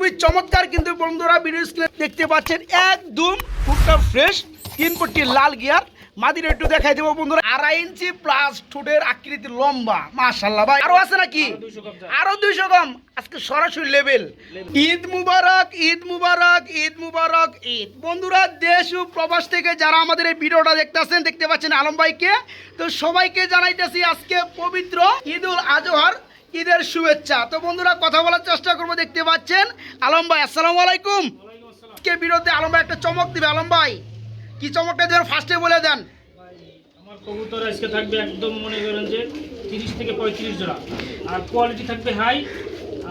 খুবই চমৎকার কিন্তু বন্ধুরা ভিডিও স্ক্রিনে দেখতে পাচ্ছেন একদম ফুটটা ফ্রেশ তিন পট্টি লাল গিয়ার মাদির একটু দেখাই দেবো বন্ধুরা আড়াই ইঞ্চি প্লাস ঠোঁটের আকৃতি লম্বা মাশাল্লাহ ভাই। আরও আছে নাকি? আরও দুইশো কম আজকে সরাসরি লেভেল ঈদ মুবারক ঈদ মুবারক ঈদ মুবারক ঈদ। বন্ধুরা দেশ ও প্রবাস থেকে যারা আমাদের এই ভিডিওটা দেখতেছেন দেখতে পাচ্ছেন আলম ভাইকে তো সবাইকে জানাইতেছি আজকে পবিত্র ঈদ উল আজহার ঈদের শুভেচ্ছা। তো বন্ধুরা কথা বলার চেষ্টা করব দেখতে পাচ্ছেন। আলম ভাই আসসালামু আলাইকুম। কে বিরুদ্ধে আলম ভাই একটা চমক দিবে? আলম ভাই কি চমকটা দেবেন? ফার্স্টে বলে দেন। আমার কবুতর আজকে থাকবে একদম মনে করেন যে তিরিশ থেকে পঁয়ত্রিশ জোড়া। আর কোয়ালিটি থাকবে হাই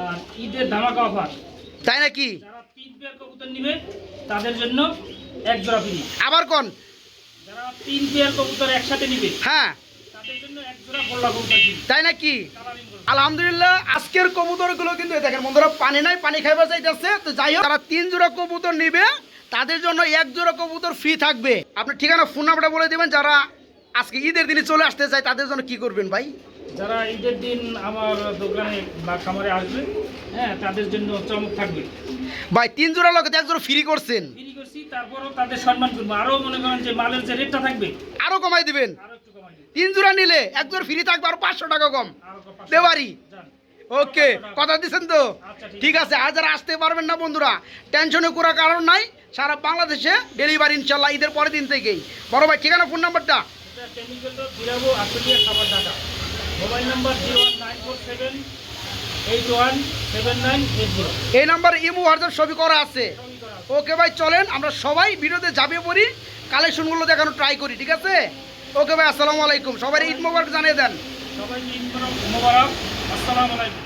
আর ঈদের ধামাকা অফার তাই নাকি? যারা তিন পেয়ার কবুতর নিবে তাদের জন্য এক জোড়া ফ্রি আবার কোন? যারা তিন পেয়ার কবুতর একসাথে নিবে হ্যাঁ। কবুতর তাই নাকি? আলহামদুলিল্লাহ আজকের কবুতরগুলো কিন্তু দেখেন বন্ধুরা পানি নাই পানি খাইবার চাইতেছে তো যাই হোক তারা তিন জোড়া কবুতর নিবে তাদের জন্য এক জোড়া কবুতর ফ্রি থাকবে। আপনি ঠিকানা ফোন নাম্বারটা বলে দেবেন যারা আজকে ঈদের দিনে চলে আসতে চায় তাদের জন্য কি করবেন ভাই? যারা ঈদের দিন আমার দোকানে বা খামারে আসবে হ্যাঁ তাদের জন্য চমক থাকবে। ভাই তিন জোড়া লোক এক জোড়া ফ্রি করছেন। ফ্রি করছি তারপরও তাদের সম্মান করব। আরও মনে করেন যে মালের যে রেটটা থাকবে আরও কমাই দিবেন। আরও তিন জোড়া নিলে এক জোড়া ফ্রি থাকবে আর পাঁচশো টাকা কম। দেওয়ারি। ওকে কথা দিচ্ছেন তো? আচ্ছা, ঠিক। আছে আর যারা আসতে পারবেন না বন্ধুরা টেনশনে করার কারণ নাই সারা বাংলাদেশে ডেলিভারি ইনশাল্লাহ ঈদের পরের দিন থেকেই। বড় ভাই ঠিকানা ফোন নাম্বারটা mobile number zero nine four seven এই নাম্বার ইমো হোয়াটসঅ্যাপ ছবি করা আছে। ওকে ভাই চলেন আমরা সবাই ভিডিওতে যাবে পড়ি কালেকশনগুলো দেখানো ট্রাই করি ঠিক আছে? ওকে ভাই আসসালামু আলাইকুম। সবাই ঈদ মোবারক জানিয়ে দেন। সবাইকে ঈদ মোবারক আসসালামু আলাইকুম।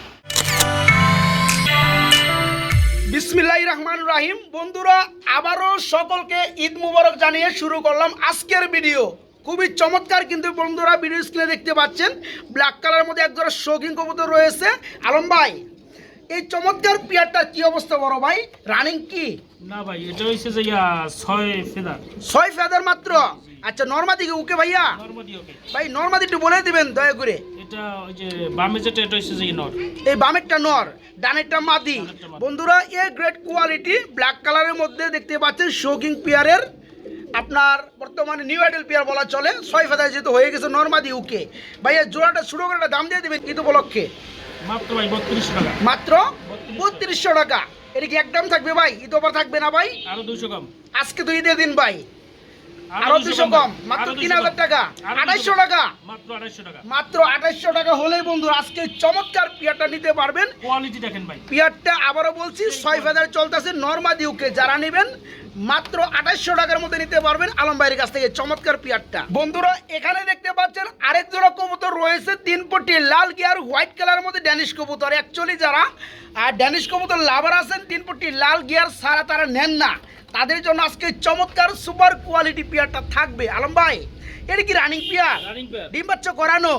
বিসমিল্লাহ রহমান রাহিম। বন্ধুরা আবারও সকলকে ঈদ মুবারক জানিয়ে শুরু করলাম আজকের ভিডিও। খুবই চমৎকার কিন্তু বন্ধুরা ভিডিও স্ক্রিনে দেখতে পাচ্ছেন। ব্ল্যাক কালারের মধ্যে একজোড়া শৌখিন কবুতর রয়েছে। আলম ভাই এই চমৎকার পিয়ারটার কি অবস্থা বড় ভাই? রানিং কি? না ভাই এটা হচ্ছে যে ছয় ফেদার। ছয় ফেদার মাত্র? আচ্ছা নর্মাদি ওকে ভাইয়া? নর্মাদি ওকে। ভাই নর্মাদি একটু বলে দিবেন দয়া করে। এটা ওই যে বামে যেটা এটা হচ্ছে যে নর। এই বামেরটা নর ডানেরটা মাদি। বন্ধুরা এ গ্রেট কোয়ালিটি ব্ল্যাক কালারের মধ্যে দেখতে পাচ্ছেন শোকিং পেয়ারের আপনার বর্তমানে নিউ আইডেল পেয়ার বলা চলে। ছয় ফেদায় যেহেতু হয়ে গেছে নর্মাদি উকে ভাইয়া জোড়াটা শুরু করে দাম দিয়ে দেবেন কিন্তু উপলক্ষে? মাত্র ভাই বত্রিশশো টাকা। মাত্র বত্রিশশো টাকা। এটা কি একদম থাকবে ভাই? ঈদ অফার থাকবে না ভাই? আরও দুশো কম। আজকে তো ঈদের দিন ভাই। আরও দুশো কম। মাত্র তিন হাজার টাকা। আড়াইশো টাকা। মাত্র আড়াইশো টাকা। মাত্র আঠাইশশো টাকা হলেই বন্ধু আজকে চমৎকার পিয়ারটা নিতে পারবেন। কোয়ালিটি দেখেন ভাই। পিয়ারটা আবারও বলছি ছয় হাজার চলতেছে নর্মাদি ইউকে যারা নেবেন মাত্র আঠাশশো টাকার মধ্যে নিতে পারবেন আলম ভাইয়ের কাছ থেকে চমৎকার পিয়ারটা। বন্ধুরা, এখানে দেখতে পাচ্ছেন আরেক জোড়া কবুতর রয়েছে, তিন পটি লাল গিয়ার, হোয়াইট কালারের মধ্যে ড্যানিশ কবুতর। অ্যাকচুয়ালি যারা আর ড্যানিশ কবুতর লাভার আছেন, তিন পটি লাল গিয়ার সারা তারা নেন না। তাদের জন্য আজকে চমৎকার সুপার কোয়ালিটি পিয়ারটা থাকবে। আলম ভাই এটা কি রানিং পিয়ার ডিম বাচ্চা করানো।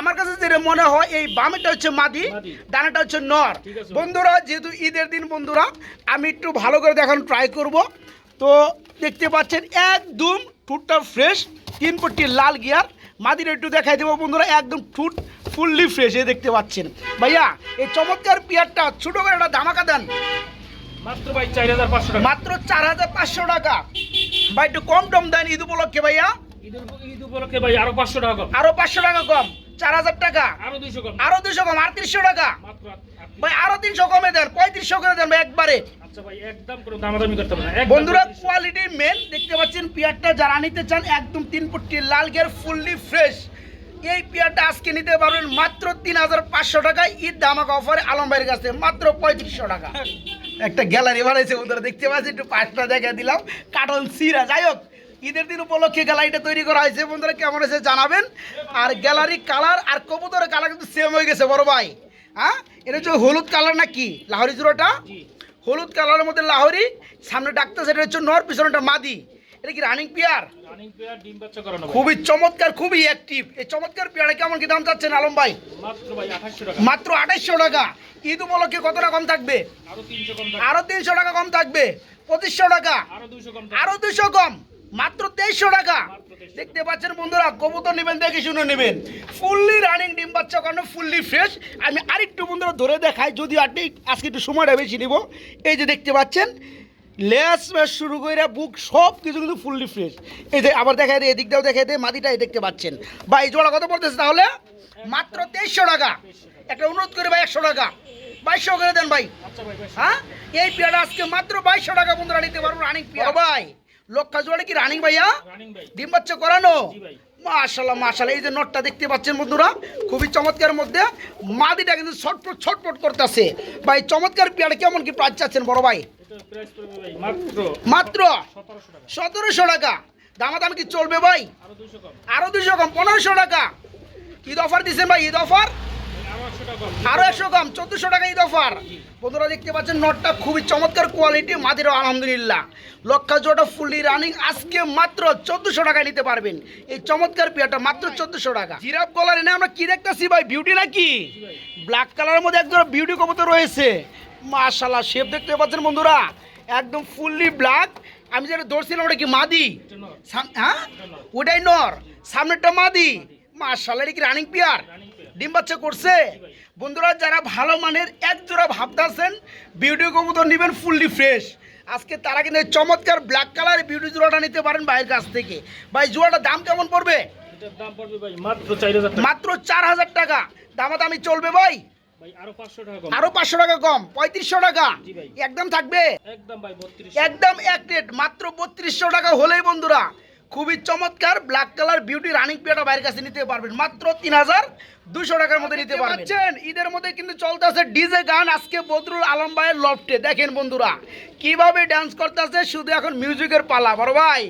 আমার কাছে যেটা মনে হয় এই বামেটা হচ্ছে মাদি। ডানাটা হচ্ছে নর। বন্ধুরা যেহেতু ঈদের দিন বন্ধুরা আমি একটু ভালো করে দেখানোর ট্রাই করব। তো দেখতে পাচ্ছেন একদম ঠুটটা ফ্রেশ তিন পট্টি লাল গিয়ার মাদির একটু দেখাই দেবো বন্ধুরা একদম ঠুট ফুললি ফ্রেশ এই দেখতে পাচ্ছেন। ভাইয়া এই চমৎকার পিয়ারটা ছোটো করে একটা ধামাকা দেন। মাত্র ভাই চার হাজার পাঁচশো টাকা। মাত্র চার হাজার পাঁচশো টাকা। ভাই একটু কম টম দেন ঈদ উপলক্ষে ভাইয়া। ঈদ উপলক্ষে ভাই আরও পাঁচশো টাকা কম। আরও পাঁচশো টাকা কম চার হাজার টাকা। আরও দুইশো কম। আরও দুশো কম আটত্রিশশো টাকা। ভাই আরও তিনশো কমে দেন পঁয়ত্রিশশো করে দেন ভাই একবারে। আচ্ছা বন্ধুরা 35 কোয়ালিটি মেন দেখতে পাচ্ছেন পিয়ারটা যারা নিতে চান একদম তিন ফুটটি লাল ফুললি ফ্রেশ এই পিয়ারটা আজকে নিতে পারবেন মাত্র তিন হাজার পাঁচশো টাকায় ঈদ ধামাকা অফারে আলম ভাইয়ের কাছে মাত্র পঁয়ত্রিশশো টাকা। একটা গ্যালারি বানাইছে বন্ধুরা দেখতে পাচ্ছি একটু পাঁচটা দেখা দিলাম। কাটন সিরা যাই হোক ঈদের দিন উপলক্ষে গ্যালারিটা তৈরি করা হয়েছে। বন্ধুরা কেমন হয়েছে জানাবেন? আর গ্যালারি কালার আর কবুতরের কালার কিন্তু সেম হয়ে গেছে বড় ভাই। হ্যাঁ? এটা হচ্ছে হলুদ কালার না কি? লাহরি জুড়োটা হলুদ কালারের মধ্যে লাহরি সামনে ডাক্তার সেটা হচ্ছে নর পিছনেটা মাদি। এটা কি রানিং পিয়ার। খুবই চমৎকার খুবই অ্যাক্টিভ এই চমৎকার পিয়ারে কেমন কি দাম চাচ্ছেন আলম ভাই? মাত্র আঠাইশশো টাকা। ঈদ উপলক্ষে কতটা কম থাকবে? আরও তিনশো টাকা কম থাকবে। পঁচিশশো টাকা। আরও দুইশো কম আরও দুশো কম। মাত্র তেইশশো টাকা। দেখতে পাচ্ছেন বন্ধুরা, কবুতর নেবেন দেখে শুনে নেবেন। ফুললি রানিং ডিম বাচ্চা, কারণে ফুললি ফ্রেশ আমি আরেকটু বন্ধুরা ধরে দেখাই, যদি আপনি আজকে একটু সময়টা বেশি নিব। এই যে দেখতে পাচ্ছেন, লেস মেস শুরু করে বুক সব কিছু কিন্তু ফুললি ফ্রেশ এই যে আবার দেখাই দেয় এদিকটাও দেখাই দেয় মাদিটাই দেখতে পাচ্ছেন। বা এই জোড়া কত পড়তেছে তাহলে? মাত্র তেইশশো টাকা। একটা অনুরোধ করে ভাই, একশো টাকা। বাইশশো করে দেন ভাই। হ্যাঁ? এই পেয়ারা আজকে মাত্র বাইশশো টাকা বন্ধুরা নিতে পারব রানিং পেয়ারা। ভাই লক্ষা জোড়া কি রানিং ভাইয়া? ডিম বাচ্চা করানো? মাশাল্লাহ মাশাল্লাহ। এই যে নটটা দেখতে পাচ্ছেন বন্ধুরা খুবই চমৎকার মধ্যে মাদিটা কিন্তু ছটফট ছটফট করতেছে। ভাই চমৎকার পেয়ারা কেমন কি প্রাইস চাচ্ছেন বড় ভাই? মাত্র সতেরোশো টাকা। টাকা। কি চলবে ভাই? আরও দুশো কম। আরও দুশো কম পনেরোশো টাকা। ঈদ অফার দিচ্ছেন ভাই ঈদ অফার আরও একশো কম চোদ্দশো টাকা ঈদ অফার। বন্ধুরা দেখতে পাচ্ছেন, নটটা খুবই চমৎকার কোয়ালিটি মাদিরও আলহামদুলিল্লাহ। লক্ষা জোটা ফুললি রানিং আজকে মাত্র চোদ্দশো টাকায় নিতে পারবেন। এই চমৎকার পেয়ারটা মাত্র চোদ্দশো টাকা। জিরাফ কলার এনে আমরা কি দেখতেছি ভাই? বিউটি নাকি? ব্ল্যাক কালারের মধ্যে একদম বিউটি কবুতর রয়েছে। মাশাল্লাহ শেপ দেখতে পাচ্ছেন বন্ধুরা। একদম ফুললি ব্ল্যাক আমি যেটা ধরছিলাম, ওটা কি মাদি? হ্যাঁ? ওটাই নর। সামনেরটা মাদি। মাশাল্লাহ এটা কি রানিং পেয়ার ডিম বাচ্চা করছে। বন্ধুরা যারা ভালো মানের এক জোড়া ভাবতেছেন বিউটি কবুতর নেবেন ফুললি ফ্রেশ আজকে তারা কিন্তু চমৎকার ব্ল্যাক কালার বিউটি জোড়াটা নিতে পারেন ভাইয়ের কাছ থেকে। ভাই জোড়াটার দাম কেমন পড়বে? মাত্র চার হাজার টাকা। দামাদামি চলবে ভাই? আরও পাঁচশো টাকা কম। আরও পাঁচশো টাকা কম? পঁয়ত্রিশশো টাকা? একদম থাকবে? একদম একদম এক রেট মাত্র বত্রিশশো টাকা হলেই বন্ধুরা। খুবই চমৎকার ব্ল্যাক কালার বিউটি রানিং পেয়ারটা বাইরের কাছে নিতে পারবেন। মাত্র তিন হাজার দুশো টাকার মধ্যে নিতে পারছেন ঈদের মধ্যে কিন্তু চলতেছে ডিজে গান আজকে বদরুল আলম ভাইয়ের লফটে। দেখেন বন্ধুরা কীভাবে ডান্স করতেছে শুধু এখন মিউজিকের পালা। বড় ভাই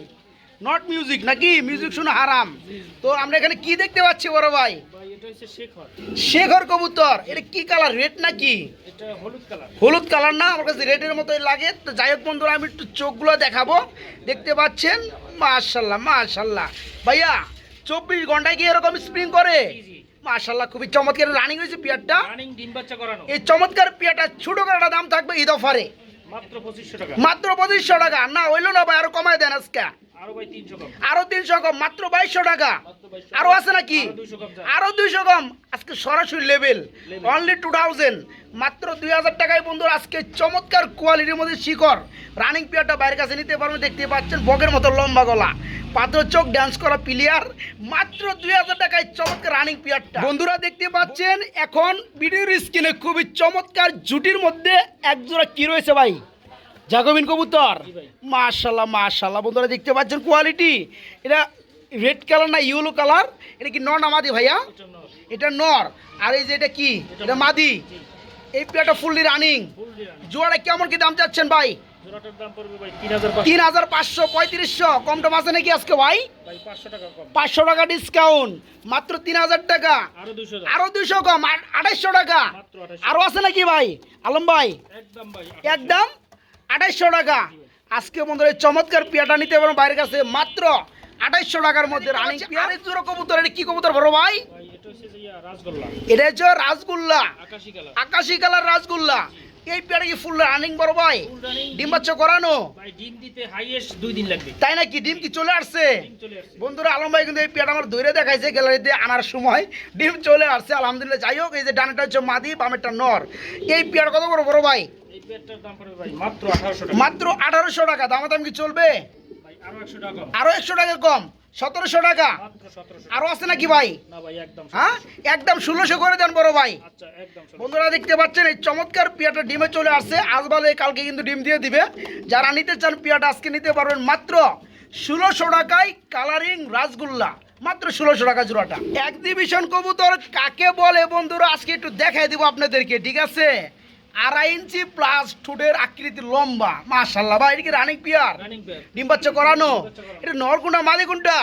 নট মিউজিক নাকি? মিউজিক শুনে হারাম। তো আমরা এখানে কি দেখতে পাচ্ছি বড় ভাই? শেখর কবুতর এটা কি কালার রেড নাকি? হলুদ কালার। না আমার কাছে রেডের মতোই লাগে। তো যাই হোক বন্ধুরা আমি একটু চোখগুলো দেখাবো। দেখতে পাচ্ছেন? মাশাল্লাহ মাশাল্লাহ ভাইয়া চব্বিশ ঘন্টায় কি এরকম স্প্রিং করে? মাশাল্লাহ খুবই চমৎকার রানিং হয়েছে পিয়ারটা। এই চমৎকার পিয়ারটা ছোট করে একটা দাম থাকবে ঈদ অফারে। মাত্র পঁচিশশো টাকা। মাত্র পঁচিশশো টাকা। না হইল না ভাই আরও কমায় দেন আজকে। আরও তিনশো কম। আরও তিনশো কম মাত্র বাইশশো টাকা। আরও আছে নাকি? আরও দুইশো কম আজকে সরাসরি লেভেল অনলি টু থাউজেন্ড মাত্র দুই হাজার টাকায় বন্ধুরা আজকে চমৎকার কোয়ালিটির মধ্যে শিকর রানিং পিয়ারটা বাইরের কাছে নিতে পারবেন দেখতে পাচ্ছেন বগের মতো লম্বা গলা। পাথর চোখ ডান্স করা প্লেয়ার মাত্র দুই হাজার টাকায় চমৎকার রানিং পিয়ারটা বন্ধুরা দেখতে পাচ্ছেন এখন ভিডিওর স্ক্রিনে খুবই চমৎকার জুটির মধ্যে একজোড়া কি রয়েছে ভাই? জাগবিন কবুতর। মাশাল্লাহ মাশাল্লাহ। বন্ধুরা দেখতে পাচ্ছেন কোয়ালিটি এটা রেড কালার না ইয়েলো কালার এটা কি নর না মাদি ভাইয়া? এটা নর। আর এই যে এটা কি? এটা মাদি। এই প্লেটটা ফুললি রানিং ফুল দিয়ে রানিং। জোড়া কেমন কি দাম চাচ্ছেন ভাই? তিন হাজার পাঁচশো। পঁয়ত্রিশশো কম টম আছে নাকি আজকে ভাই? পাঁচশো টাকা ডিসকাউন্ট মাত্র তিন হাজার টাকা। আরও দুশো কম। আঠাইশশো টাকা। আরও আছে নাকি ভাই? আলম ভাই? একদম ভাই। একদম? আঠাইশশো টাকা। আজকে বন্ধুরা এই চমৎকার পিয়াটা নিতে পারেন বাইরের কাছে। মাত্র আঠাইশশো টাকার মধ্যে রানিং পিয়ার। জোড়া কবুতর এটা কি কবুতর বড় ভাই? এটা হচ্ছে রাসগুল্লা। আকাশি কালার। আকাশি এই পেয়ারে কি ফুল রানিং বড় ভাই? ডিম বাচ্চা করানো? ডিম দিতে হাইয়েস্ট দুই দিন লাগবে। তাই নাকি? ডিম কি চলে আসছে? ডিম চলে বন্ধুরা আলম ভাই কিন্তু এই পেয়ারটা আমার ধরে দেখাইছে গ্যালারিতে আনার সময়। ডিম চলে আসছে আলহামদুলিল্লাহ। যাই হোক এই যে ডানেটা হচ্ছে মাদি বামেরটা নর। এই পেয়ার কত বড় বড় ভাই? মাত্র আঠারোশো টাকা। কি চলবে? আরও একশো টাকা। কম সতেরোশো টাকা। আরও আছে নাকি ভাই? হ্যাঁ? একদম ষোলোশো করে দেন বড় ভাই। আচ্ছা একদম ষোলোশো। বন্ধুরা দেখতে পাচ্ছেন এই চমৎকার পিয়াটা ডিমে চলে আসছে। আজ বাদে কালকে কিন্তু ডিম দিয়ে দিবে। যারা নিতে চান পিয়াটা আজকে নিতে পারবেন মাত্র ষোলোশো টাকায় কালারিং রাসগোল্লা। মাত্র ষোলোশো টাকা জোড়াটা। এক্সিবিশন কবুতর কাকে বলে বন্ধুরা আজকে একটু দেখাই দিব আপনাদেরকে ঠিক আছে? আড়াই ইঞ্চি প্লাস ঠোঁটের আকৃতি লম্বা। মাশাল্লাহ ভাই এটা কি রানিং পিয়ার ডিম বাচ্চা করানো? এটা নর কোনটা মাদি কোনটা?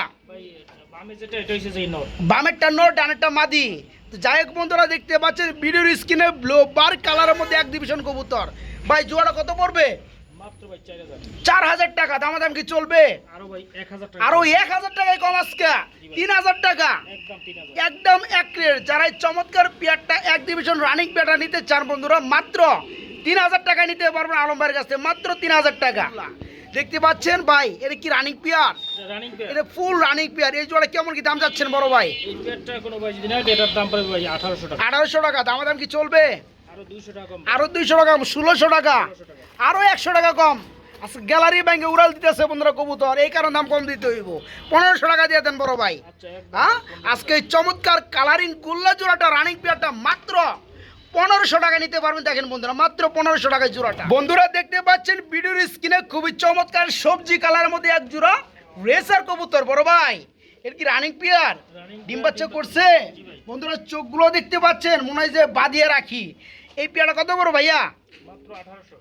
নর। বামেরটা নোট ডানেরটা মাদি। তো যাই হোক বন্ধুরা দেখতে পাচ্ছেন ভিডিওর স্ক্রিনে ব্লো বার কালারের মধ্যে এক ডিভিশন কবুতর। ভাই জোড়া কত পড়বে? চার হাজার। টাকা দামাদাম কি চলবে? আরও এক হাজার টাকায় কম আজকে। তিন হাজার টাকা। একদম এক রেট। যারা চমৎকার পেয়ারটা এক ডিভিশন রানিং পেয়ারটা নিতে চান বন্ধুরা মাত্র তিন হাজার নিতে পারবেন আলম ভাইয়ের কাছে মাত্র তিন হাজার টাকা। দেখতে পাচ্ছেন ভাই এটা কি রানিং পেয়ার? এটা ফুল রানিং পেয়ার। এই জোড়া কেমন কি দাম যাচ্ছেন বড় ভাই? টাকা। আঠারোশো টাকা। দাম দাম কি চলবে? আরও দুইশো টাকা কম। ষোলোশো টাকা। আরও একশো টাকা কম। আজকে গ্যালারি ব্যাংকে উড়াল দিতেছে বন্ধুরা কবুতর এই কারণে দাম কম দিতে হইব। পনেরোশো টাকা দিয়ে দেন বড় ভাই। আচ্ছা হ্যাঁ? আজকে চমৎকার কালারিং কুল্লা জোড়াটা রানিং পেয়ারটা মাত্র পনেরোশো টাকা নিতে পারবেন। দেখেন বন্ধুরা মাত্র পনেরোশো টাকায় জোড়াটা। বন্ধুরা দেখতে পাচ্ছেন ভিডিওর স্ক্রিনে খুবই চমৎকার সবজি কালারের মধ্যে এক জোড়া রেসার কবুতর বড় ভাই। এর কি রানিং পেয়ার ডিম বাচ্চা। করছে। বন্ধুরা চোখগুলো দেখতে পাচ্ছেন মনে হয় যে বাঁধিয়ে রাখি। এই পেয়ারটা কত বড় ভাইয়া?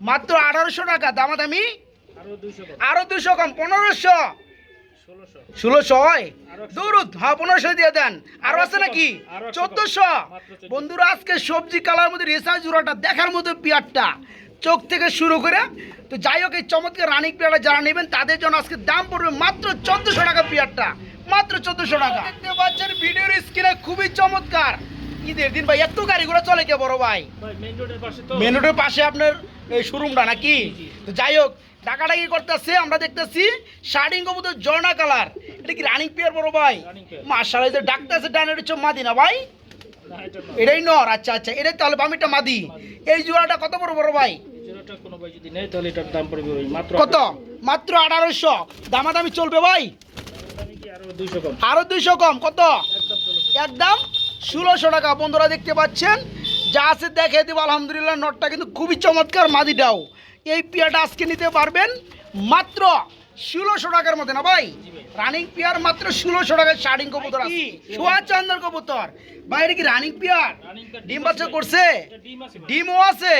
মাত্র আঠারোশো। টাকা দামাদামি? দামি আরও দুশো কম পনেরোশো? ষোলোশো। হয় একশো। হ্যাঁ পনেরোশো দিয়ে দেন। আরও আছে নাকি? চোদ্দশো কম, মাত্র 1400 বন্ধুরা আজকে সবজি কালার মধ্যে রেসা জোড়াটা দেখার মতো পেয়ারটা। চোখ থেকে শুরু করে তো যাই হোক এই চমৎকার রানিক পেয়ারটা যারা নেবেন তাদের জন্য আজকে দাম পড়বে মাত্র চোদ্দশো টাকা পেয়ারটা। মাত্র চোদ্দশো টাকা। দেখতে পাচ্ছেন ভিডিওর স্ক্রিনে খুবই চমৎকার। ঈদের দিন ভাই এত গাড়িগুলো চলে কে বড় ভাই। ভাই মেন রোডের পাশে আপনার এই শোরুমটা নাকি? তো যাই হোক ডাকাডাকি করতেছে? আমরা দেখতেছি শার্টিং কবুতর জর্না কালার। এটা কি রানিং পেয়ার বড় ভাই। মার্শাল যে ডাকতেছে ডানের হচ্ছে ভাই? না না এটাই নর আচ্ছা আচ্ছা এটাই তাহলে বামিটা মাদি। এই জোড়াটা কত বড় বড় ভাই? ভাই কত? মাত্র আঠারোশো। দামাদামি চলবে ভাই? কি আরও দুইশো কম? কত? একদম? ষোলোশো টাকা বন্ধুরা দেখতে পাচ্ছেন। যা আছে দেখে দেবো আলহামদুলিল্লাহ নটটা কিন্তু খুবই চমৎকার মাদিটাও। এই পিয়াটা আজকে নিতে পারবেন মাত্র ষোলোশো টাকার মধ্যে না ভাই? রানিং পিয়ার মাত্র ষোলোশো টাকার শার্টিং কবুতর সোয়া চান্দার কবুতর। এটা কি রানিং পিয়ার? ডিম বাচ্চা করছে। ডিমও আছে।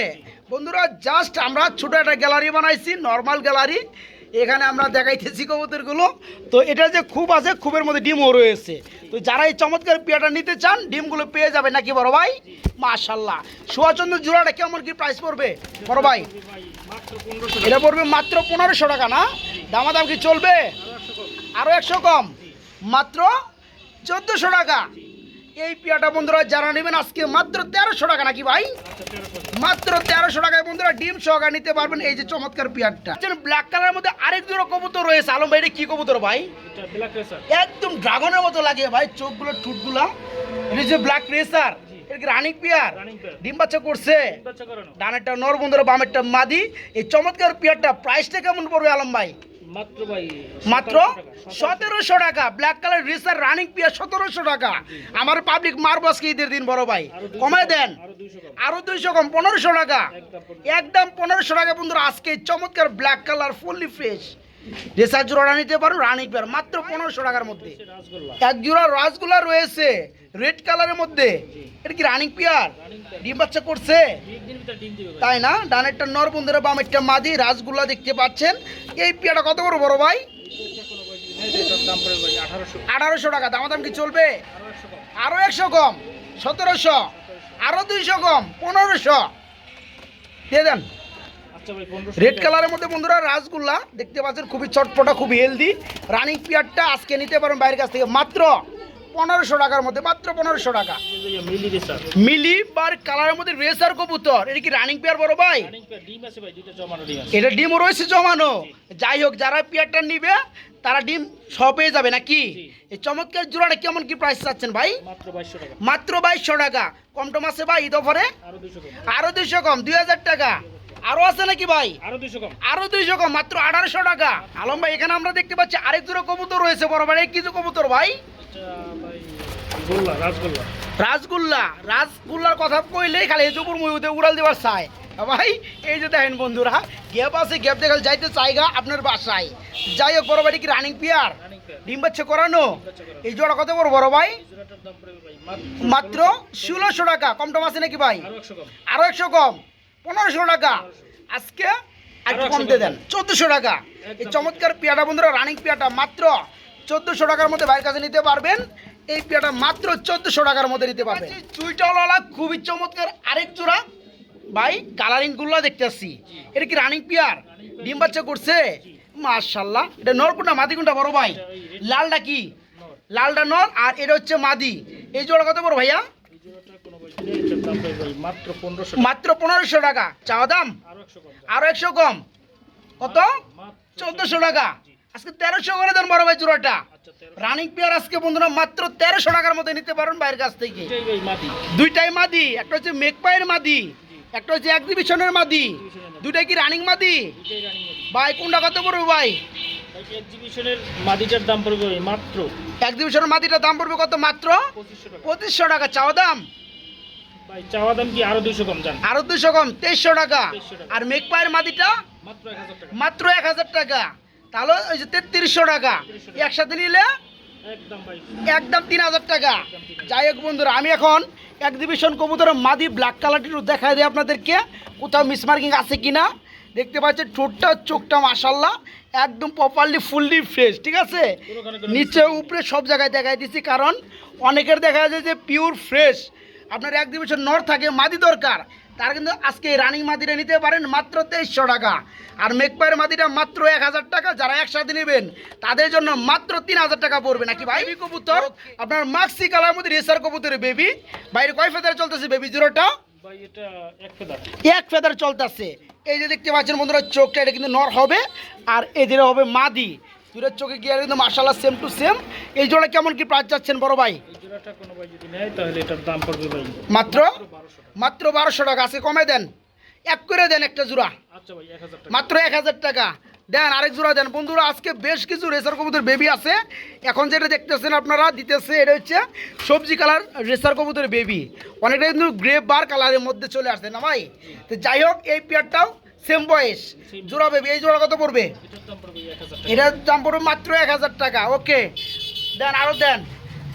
বন্ধুরা জাস্ট আমরা ছোট একটা গ্যালারি বানাইছি নর্মাল গ্যালারি এখানে আমরা দেখাইতেছি কবুতরগুলো। তো এটা যে খুব আছে, খুবের মধ্যে ডিমও রয়েছে। তো যারা এই চমৎকার পেয়াটা নিতে চান, ডিমগুলো পেয়ে যাবে নাকি বড় ভাই? মাশাল্লাহ সোয়াচন্দ্র জোড়াটা কেমন কি প্রাইস পড়বে? বড় ভাই? এটা পড়বে মাত্র পনেরোশো টাকা না? দামাদাম কি চলবে? আরও একশো কম। মাত্র চোদ্দোশো টাকা। এই পেয়াটা বন্ধুরা যারা নেবেন আজকে মাত্র তেরোশো টাকা নাকি ভাই? মাত্র তেরোশো টাকায় বন্ধুরা ডিম সহকারে নিতে পারবেন এই যে চমৎকার পিয়ারটা। ব্ল্যাক কালারের মধ্যে আরেক জোড়া কবুতর রয়েছে। আলম ভাই এটা কি কবুতর ভাই? একদম ড্রাগনের মতো লাগে ভাই চোখগুলো ঠুটগুলা। এটা যে ব্ল্যাক রেসার রানিং পিয়ার ডিম বাচ্চা করছে। বাচ্চা করানো। ডানেরটা নর বন্ধুরা বামেরটা মাদি। এই চমৎকার পিয়ারটা প্রাইসটা কেমন পড়বে আলম ভাই? মাত্র সতেরোশো টাকা। Black colour racer running pair সতেরোশো টাকা। আমার পাবলিক মারবসকে ঈদের দিন বড় ভাই। আরও 200 কমায় দেন। আরও দুইশো কম। পনেরোশো টাকা। একদম পনেরো। একদম পনেরোশো টাকা বন্ধুরা আজকে চমৎকার black colour fully fresh racer জোড়া নিতে পারো রানিং পেয়ার মাত্র পনেরোশো টাকার মধ্যে। এক জোড়া রাসগুলা রয়েছে রেড কালারের মধ্যে। এটা কি রানিং পেয়ার রানিং পেয়ার ডিম বাচ্চা করছে? তাই না? ডানেরটা নর বন্ধুরা বামেরটা মাদি রাসগুলা দেখতে পাচ্ছেন। এই পেয়ারটা কত বড় বড় ভাই? আঠারোশো টাকা। দাম দামাদাম কি চলবে? আরও একশো কম। সতেরোশো। আরও দুইশো কম। পনেরোশো। দিয়ে দেন। আচ্ছা রেড কালারের মধ্যে বন্ধুরা রাসগুল্লা দেখতে পাচ্ছেন খুবই চটপটা খুবই হেলদি রানিং পিয়ারটা আজকে নিতে পারেন বাইরের কাছ থেকে। মাত্র পনেরোশো টাকার মধ্যে মাত্র পনেরোশো টাকা। মিলি বার কালারের মধ্যে রেসার কবুতর। এটা কি রানিং পেয়ার বড় ভাই? ডিম ডিম এটা ডিমও রয়েছে জমানো। যাই হোক যারা পেয়ারটা নিবে তারা ডিম সব পেয়ে যাবে নাকি? এই চমৎকার জোড়াটা কেমন কি প্রাইস চাচ্ছেন ভাই? মাত্র বাইশশো টাকা। কম টম আছে ভাই ঈদ অফারে? আরও দুইশো কম। দুই হাজার টাকা। আরও আছে নাকি ভাই? আরও দুইশো কম। আরও দুইশো কম মাত্র আঠারোশো টাকা। আলম ভাই এখানে আমরা দেখতে পাচ্ছি আরেক দুটো কবুতর রয়েছে বড় ভাই। কিছু কবুতর ভাই? গোল্লা রাসগোল্লা। রাসগুল্লা রাসগুল্লার কথা কইলেই খালি হেজুপুর মুহিতে উড়াল দেওয়ার চাই। ভাই এই যে দেখেন বন্ধুরা গ্যাপ আছে গ্যাপ দেখাল যাইতে চাইগা আপনার বাসায়। যাই হোক বড় ভাই কি রানিং পিয়ার ডিম বাচ্চা করানো? এই জোড়া কত বড় বড় ভাই? মাত্র ষোলোশো টাকা। কম টম আছে নাকি ভাই? আরও একশো কম। পনেরোশো টাকা। আজকে একটু আরও কম দিয়ে দেন। চোদ্দশো টাকা। এই চমৎকার পেয়াটা বন্ধুরা রানিং পেয়াটা মাত্র চোদ্দশো টাকার মধ্যে ভাইয়ের কাছে নিতে পারবেন। এই পেয়াটা মাত্র চোদ্দশো টাকার মধ্যে নিতে পারবেন চুইটাওয়ালা খুবই চমৎকার আরেক জোড়া। ভাই কালারিংগুলো দেখতে আসছি। এটা কি রানিং পেয়ার? ডিম বাচ্চা করছে? মার্শাল্লাহ এটা নরকুন্ডা মাদিকুন্ডা বড় ভাই? লালটা কি? লালটা নর আর এটা হচ্ছে মাদি। এই জোড়া কত বড় ভাইয়া? মাত্র পনেরোশো টাকা। চাওয়া দাম? আরও একশো কম। কত? চোদ্দশো টাকা। আজকে তেরোশো করে দেন বড় ভাই জোড়াটা। আচ্ছা রানিং পেয়ার আজকে বন্ধুরা মাত্র তেরোশো টাকার মধ্যে নিতে পারেন বাইরের কাছ থেকে। দুইটাই মাদি। একটা হচ্ছে মেকপাইয়ের মাদি একটা হচ্ছে এক্সিবিশনের মাদি। দুইটাই কি রানিং মাদি? ভাই কোনটা কত পড়বে ভাই? ভাই এক্সিবিশনের মাটিটার দাম পড়বে মাত্র। এক্সিবিশনের মাদিটার দাম পড়বে কত মাত্র? পঁচিশশো টাকা। চাওয়া দাম? ভাই চাওয়া দাম কি আরও দুইশো কম জান? আরও দুশো কম তেইশশো টাকা। আর মাদিটা? মাত্র এক হাজার টাকা। এক তাহলে ওই যে তেত্রিশশো টাকা। একসাথে নিলে একদম একদম তিন হাজার টাকা। যাই হোক বন্ধুরা আমি এখন এক্সিবিশন কবুতরের মাদি ব্ল্যাক কালারটি একটু দেখাই দিই আপনাদেরকে কোথাও মিসমার্কিং আছে কিনা। দেখতে পাচ্ছেন ঠোঁটটা চোখটা মাসাল্লাহ একদম প্রপারলি ফুললি ফ্রেশ ঠিক আছে? নিচে উপরে সব জায়গায় দেখাই দিচ্ছি কারণ অনেকের দেখা যায় যে পিওর ফ্রেশ আপনার এক্সিবিশন নর থাকে মাদি দরকার। তারা কিন্তু আজকে রানিং মাদিটা নিতে পারেন মাত্র তেইশশো টাকা। আর মেকপায়ের মাদিটা মাত্র এক হাজার টাকা যারা একসাথে নেবেন তাদের জন্য মাত্র তিন হাজার টাকা পড়বে। নাকি ভাই? কবুতর। আপনার মাক্সি কালার মধ্যে রেসার কবুতরের বেবি বাইরে কয় ফেদারে চলতেছে বেবি জিরোটা? এক ফেদার এক ফেদার চলতেছে। এই যে দেখতে পাচ্ছেন বন্ধুরা চোখটা এটা কিন্তু নর হবে। আর এই যেটা হবে মাদি। দুটোর চোখে গিয়ে কিন্তু মার্শাল্লাহ সেম টু সেম এই জোড়া কেমন কি প্রাইস যাচ্ছেন বড় ভাই? এই কোনো ভাই যদি নেয় তাহলে এটার দাম পড়বে ভাই। মাত্র? মাত্র বারোশো টাকা। আছে কমে দেন। এক করে দেন একটা জোড়া। আচ্ছা ভাই এক হাজার মাত্র এক হাজার টাকা। দেন আরেক জোড়া দেন। বন্ধুরা আজকে বেশ কিছু রেসার কবুতর বেবি আছে। এখন যেটা দেখতেছেন আপনারা দিতেছে এটা হচ্ছে সবজি কালার রেসার কবুতরের বেবি অনেকটা কিন্তু গ্রে বার কালারের মধ্যে চলে আসছে না ভাই? তো যাই হোক এই পেয়ারটাও সেম বয়স। জোড়া বেবি এই জোড়া কত পড়বে? এটার দাম পড়বে মাত্র এক হাজার টাকা। ওকে দেন আরও দেন।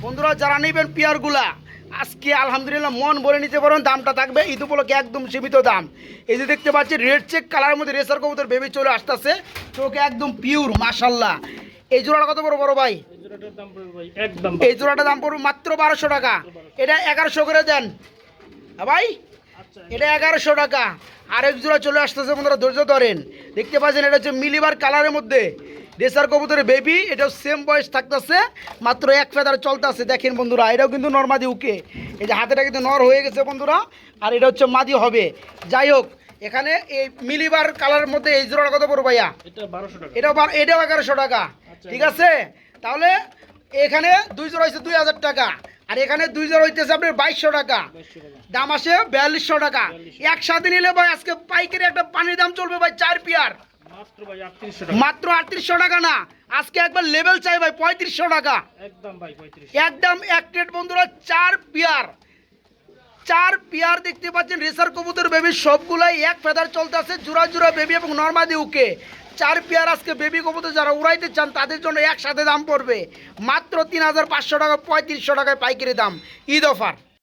বন্ধুরা যারা নেবেন পেয়ারগুলা আজকে আলহামদুলিল্লাহ মন বলে নিতে পারেন দামটা থাকবে ঈদ উপলক্ষে একদম সীমিত দাম। এই যে দেখতে পাচ্ছি রেড চেক কালারের মধ্যে রেসার কবুতর বেবি চলে আসতেছে চোখে একদম পিওর মাশাল্লাহ এই জোড়াটা কত বড় বড় ভাই? এই জোড়াটার দাম পড়বে একদম এই জোড়াটার দাম পড়বে মাত্র বারোশো টাকা। এটা এগারোশো করে দেন। হ্যাঁ ভাই? আচ্ছা এটা এগারোশো টাকা। আরেক জোড়া চলে আসতেছে বন্ধুরা ধৈর্য ধরেন। দেখতে পাচ্ছেন এটা হচ্ছে মিলিবার কালারের মধ্যে। রেসার কবুতরের বেবি এটাও সেম বয়স থাকতেছে মাত্র এক ফেদার চলতেছে। দেখেন বন্ধুরা এটাও কিন্তু নর্মাদি উকে। এই যে হাতেটা কিন্তু নর হয়ে গেছে বন্ধুরা আর এটা হচ্ছে মাদি হবে। যাই হোক এখানে এই মিলিবার কালারের মধ্যে এই জোড়াটা কত পড়ো ভাইয়া? এটা বারোশো এটাও এগারোশো টাকা। আচ্ছা। ঠিক আছে? তাহলে এখানে দুই জোড়া হচ্ছে দুই হাজার টাকা আর এখানে দুই জোড়া হইতেছে আপনার বাইশশো টাকা। দাম আসে বিয়াল্লিশশো টাকা। একসাথে নিলে ভাই আজকে পাইকারি একটা পানির দাম চলবে ভাই চার পিয়ার। মাত্র আটত্রিশশো টাকা। না? আজকে একবার লেভেল চাই ভাই পঁয়ত্রিশশো টাকা। একদম ভাই একদম এক প্লেট বন্ধুরা চার পিয়ার। চার পিয়ার দেখতে পাচ্ছেন রেসার কবুতর বেবি সবগুলাই এক ফেদার চলতেছে জোড়া জোড়া বেবি এবং নর্মাদি উকে চার পেয়ার আজকে বেবি কবুতর যারা উড়াইতে চান তাদের জন্য একসাথে দাম পড়বে। মাত্র তিন হাজার পাঁচশো টাকা পঁয়ত্রিশশো টাকায় পাইকারি দাম। ঈদ অফার।